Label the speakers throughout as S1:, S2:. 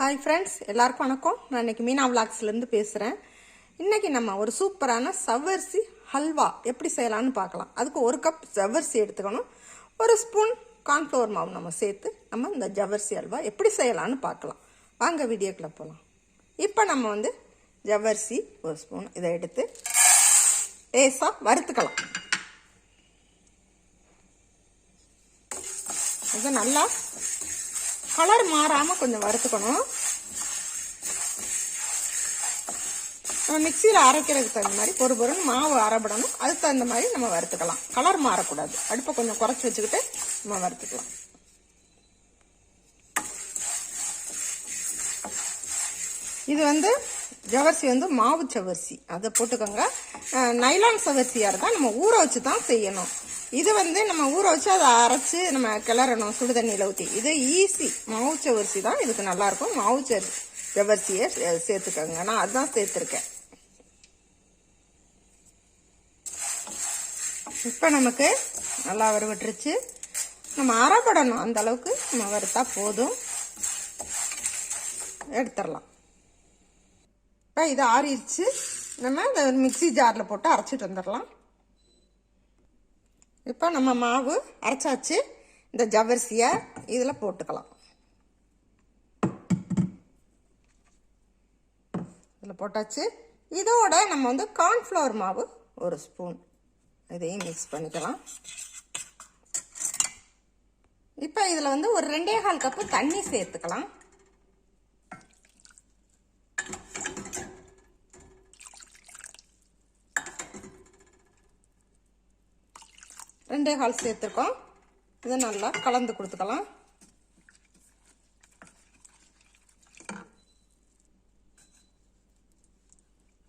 S1: Hi friends எல்லாருக்கும் வணக்கம். நான் இன்னைக்கு மீனா விளாக்ஸ்லேருந்து பேசுகிறேன் இன்றைக்கி நம்ம ஒரு சூப்பரான சவ்வரிசி ஹல்வா எப்படி செய்யலான்னு பார்க்கலாம். அதுக்கு ஒரு கப் ஜவ்வரிசி எடுத்துக்கணும். ஒரு ஸ்பூன் கார்ன்ஃப்ளவர் மாவு நம்ம சேர்த்து நம்ம இந்த ஜவ்வரிசி ஹல்வா எப்படி செய்யலாம்னு பார்க்கலாம். வாங்க வீடியோக்குள்ள போகலாம் இப்போ நம்ம வந்து ஜவ்வரிசி ஒரு ஸ்பூன் இதை எடுத்து லேசாக வறுத்துக்கலாம். இது நல்லா கலர் மாறாமல் கொஞ்சம் வறுத்துக்கணும். நம்ம மிக்சியில் அரைக்கிறதுக்கு தகுந்த மாதிரி பொறு பொருன்னு மாவு அரைபடணும். அதுக்கு தகுந்த மாதிரி நம்ம வறுத்துக்கலாம். கலர் மாறக்கூடாது. அடுப்பை கொஞ்சம் குறைச்சி வச்சுக்கிட்டு நம்ம வறுத்துக்கலாம். இது வந்து ஜவரிசி வந்து மாவு சவரிசி. அதை போட்டுக்கோங்க. நைலான் சவரிசியாக இருந்தால் நம்ம ஊற வச்சு தான் செய்யணும். இது வந்து நம்ம ஊற வச்சு அதை அரைச்சு நம்ம கிளறணும் சுடு தண்ணியில் ஊற்றி இது ஈஸி. மாவு சவரிசி தான். இதுக்கு நல்லாயிருக்கும் மாவு சரி ஜவரிசியை சே- சேர்த்துக்கோங்க. நான் அதுதான் சேர்த்துருக்கேன். இப்போ நமக்கு நல்லா வறுவிட்டுருச்சு. நம்ம அரைப்படணும். அந்த அளவுக்கு நம்ம வறுத்தா போதும். எடுத்துடலாம். இப்போ இது ஆறிடுச்சு. நம்ம இந்த மிக்ஸி ஜாரில் போட்டு அரைச்சிட்டு வந்துடலாம். இப்போ நம்ம மாவு அரைச்சாச்சு. இந்த ஜவ்வரிசியை இதில் போட்டுக்கலாம். இதில் போட்டாச்சு. இதோட நம்ம வந்து கார்ன்ஃப்ளவர் மாவு ஒரு ஸ்பூன். இதையும் மிக்ஸ் பண்ணிக்கலாம். இப்போ இதில் வந்து ஒரு ரெண்டே கால் கப்பு தண்ணி சேர்த்துக்கலாம். ரெண்டே கால் சேர்த்துருக்கோம். இதை நல்லா கலந்து கொடுத்துக்கலாம்.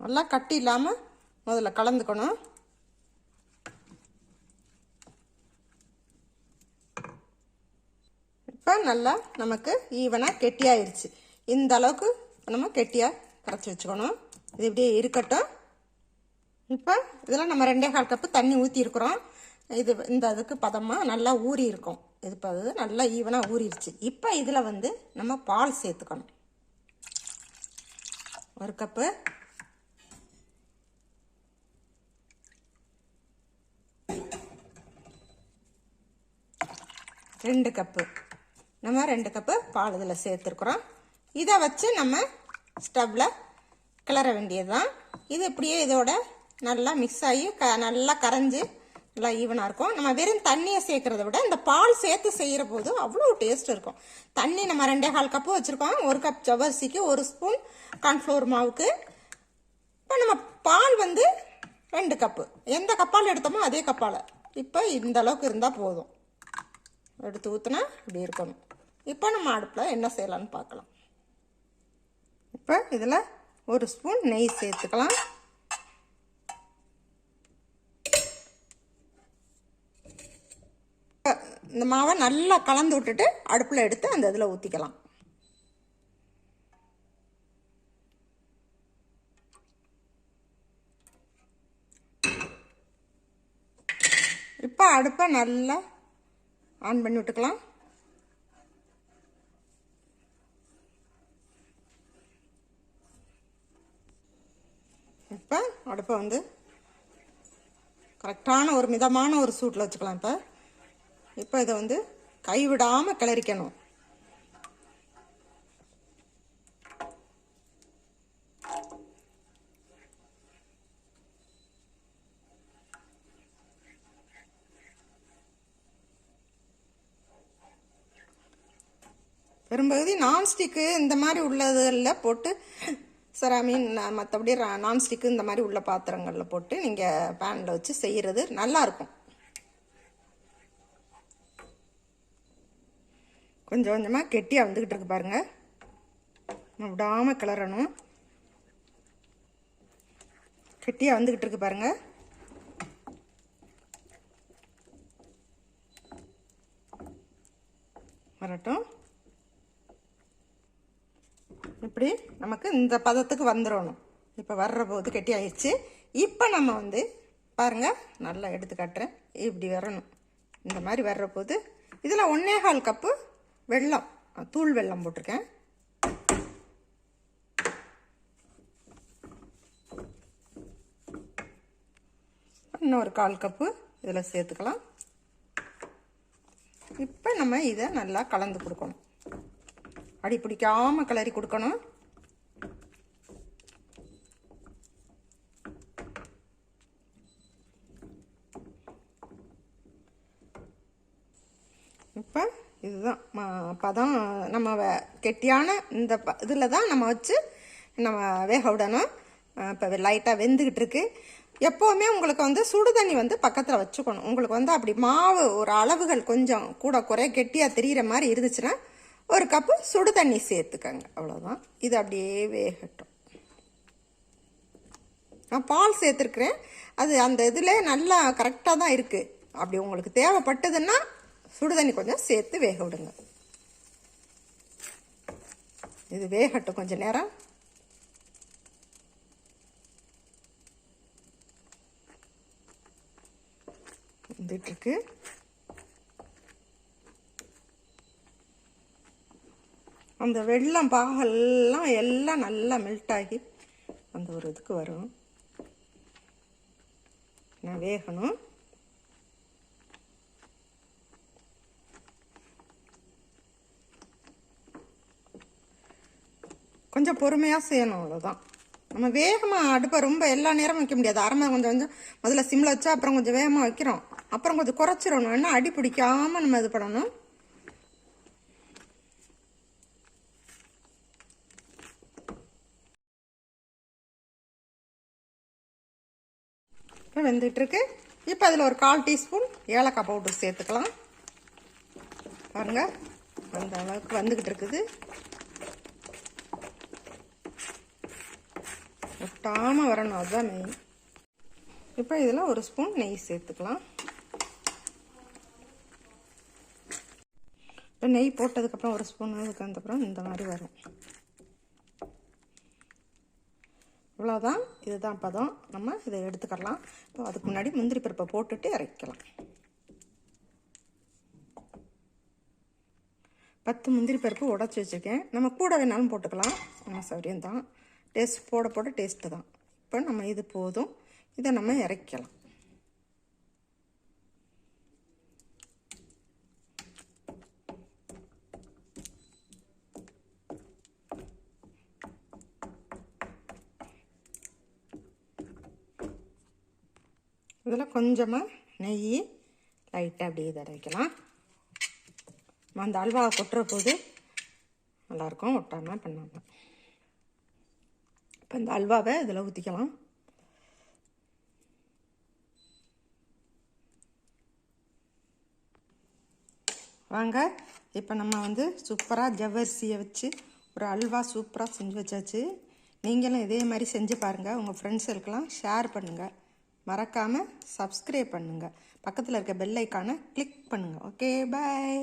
S1: நல்லா கட்டி இல்லாமல் முதல்ல கலந்துக்கணும். இப்போ நல்லா நமக்கு ஈவனாக கெட்டியாயிருச்சு. இந்த அளவுக்கு நம்ம கெட்டியாக கரைச்சி வச்சுக்கணும். இது இப்படியே இருக்கட்டும். இப்போ இதெல்லாம் நம்ம ரெண்டே கால் கப்பு தண்ணி ஊற்றிருக்குறோம் இது இந்த இதுக்கு பதமாக நல்லா ஊறி இருக்கும் இது இப்போ நல்லா ஈவனாக ஊறிடுச்சு இப்போ இதில் வந்து நம்ம பால் சேர்த்துக்கணும். ஒரு கப்பு. ரெண்டு கப்பு. நம்ம ரெண்டு கப்பு பால் இதில் சேர்த்துருக்குறோம். இதை வச்சு நம்ம ஸ்டவ்வில் கிளற வேண்டியதுதான். இது இப்படியே இதோட நல்லா மிக்ஸ் ஆகி க நல்லா கரைஞ்சி நல்லா ஈவனாக இருக்கும். நம்ம வெறும் தண்ணியை சேர்க்கறத விட இந்த பால் சேர்த்து செய்கிற போது அவ்வளோ டேஸ்ட் இருக்கும். தண்ணி நம்ம ரெண்டே கால் கப்பு வச்சுருக்கோம். ஒரு கப் ஜவ்வரிசிக்கு ஒரு ஸ்பூன் கார்ன்ஃப்ளவர் மாவுக்கு. இப்போ நம்ம பால் வந்து ரெண்டு கப்பு எந்த கப்பால் எடுத்தோமோ அதே கப்பால் இப்போ இந்த அளவுக்கு இருந்தால் போதும். எடுத்து ஊற்றினா இப்படி இருக்கணும். இப்போ நம்ம அடுப்பில் என்ன செய்யலான்னு பார்க்கலாம். இப்போ இதில் ஒரு ஸ்பூன் நெய் சேர்த்துக்கலாம் இப்ப இந்த மாவை நல்லா கலந்து விட்டுட்டு அடுப்பில் எடுத்து அந்த இதில் ஊற்றிக்கலாம் இப்போ அடுப்பை நல்லா ஆன் பண்ணி விட்டுக்கலாம். இப்போ அடுப்பை வந்து கரெக்டான ஒரு மிதமான ஒரு சூட்டில் வச்சுக்கலாம் இப்போ. இப்போ இதை வந்து கைவிடாமல் கிளறிக்கணும். பெரும்பகுதி நான்ஸ்டிக்கு இந்த மாதிரி உள்ளதில் போட்டு செராமின் மற்றபடி நான்ஸ்டிக்கு இந்த மாதிரி உள்ள பாத்திரங்களில் போட்டு நீங்கள் பேனில் வச்சு செய்கிறது நல்லாயிருக்கும் கொஞ்சம் கொஞ்சமாக கெட்டியாக வந்துக்கிட்டு இருக்கு பாருங்கள் விடாமல் கிளறணும். கெட்டியாக வந்துக்கிட்டு இருக்கு பாருங்கள் வரட்டும். இப்படி நமக்கு இந்த பதத்துக்கு வந்துடணும். இப்போ வர்ற போது கெட்டி ஆயிடுச்சு இப்போ நம்ம வந்து பாருங்க நல்லா எடுத்து காட்டுறேன். இப்படி வரணும். இந்த மாதிரி வர்ற போது இதில் ஒன்னே கால் கப்பு வெள்ளம். தூள் வெள்ளம் போட்டிருக்கேன். இன்னொரு கால் கப்பு இதில் சேர்த்துக்கலாம். இப்போ நம்ம இதை நல்லா கலந்து கொடுக்கணும். அடி பிடிக்காமல் கிளறி கொடுக்கணும். இப்போ இதுதான். ம- பதம் நம்ம கெட்டியான இந்த ப இதில் தான் நம்ம வச்சு நம்ம வேக விடணும். இப்போ லைட்டாக வெந்துக்கிட்டு இருக்கு. எப்போவுமே உங்களுக்கு வந்து சுடு தண்ணி வந்து பக்கத்தில் வச்சுக்கணும். உங்களுக்கு வந்து அப்படி மாவு ஒரு அளவுகள் கொஞ்சம் கூட குறைய கெட்டியாக தெரிகிற மாதிரி இருந்துச்சுன்னா ஒரு கப்பு சுடு தண்ணி சேர்த்துக்கங்க. அவ்வளோதான் இது அப்படியே வேகட்டும். நான் பால் சேர்த்துருக்குறேன். அது அந்த இதில் நல்லா கரெக்டாக தான் இருக்குது அப்படி உங்களுக்கு தேவைப்பட்டதுன்னா சுடு தண்ணி கொஞ்சம் சேர்த்து வேக விடுங்க. இது வேகட்டும் கொஞ்சம் நேரம். வந்துட்டுருக்கு. அந்த வெள்ளம் பாகெல்லாம் எல்லாம் நல்லா மெல்ட் ஆகி அந்த ஒரு இதுக்கு வரும். நான் வேகணும். கொஞ்சம் பொறுமையாக செய்யணும் அவ்வளோதான் நம்ம வேகமாக அடுப்பை ரொம்ப எல்லா நேரமும் வைக்க முடியாது. அரை கொஞ்சம் கொஞ்சம் முதல்ல சிம்மில் வச்சா அப்புறம் கொஞ்சம் வேகமாக வைக்கிறோம். அப்புறம் கொஞ்சம் குறைச்சிடணும். ஏன்னா அடி பிடிக்காமல் நம்ம இது பண்ணணும். இப்போ வெந்துட்டுருக்கு இப்போ அதில் ஒரு கால் டீஸ்பூன் ஏலக்காய் பவுடர் சேர்த்துக்கலாம். பாருங்கள் அந்த அளவுக்கு வந்துக்கிட்டு இருக்குது ஒட்டாமல் வரணும் அதுதான் மெயின் இப்போ இதில் ஒரு ஸ்பூன் நெய் சேர்த்துக்கலாம். இப்போ நெய் போட்டதுக்கப்புறம் ஒரு ஸ்பூன் அதுக்கு அப்புறம் இந்த மாதிரி வரும். இவ்வளோதான் இதுதான் பதம். நம்ம இதை எடுத்துக்கலாம். இப்போ அதுக்கு முன்னாடி முந்திரி பருப்பை போட்டுட்டு இறக்கலாம். பத்து முந்திரி பருப்பு உடச்சி வச்சுருக்கேன். நம்ம கூட வேணாலும் போட்டுக்கலாம். நம்ம சௌரியம் தான் டேஸ்ட் போட போட டேஸ்ட்டு தான். இப்போ நம்ம இது போதும். இதை நம்ம இறக்கலாம். இதில் கொஞ்சமாக நெய் லைட்டாக அப்படியே தடவிக்கலாம் நம்ம அந்த அல்வாவை கொட்டுற போது நல்லாயிருக்கும். ஒட்டாமல் பண்ணாமல் இப்போ இந்த அல்வாவை இதில் ஊற்றிக்கலாம் வாங்க இப்போ நம்ம வந்து சூப்பராக ஜவ்வரிசியை வச்சு ஒரு அல்வா சூப்பராக செஞ்சு வச்சாச்சு. நீங்களும் இதே மாதிரி செஞ்சு பாருங்கள் உங்கள் ஃப்ரெண்ட்ஸுக்கெல்லாம் ஷேர் பண்ணுங்கள் மறக்காமல் சப்ஸ்கிரைப் பண்ணுங்கள் பக்கத்தில் இருக்க பெல் ஐக்கானை கிளிக் பண்ணுங்கள் ஓகே பாய்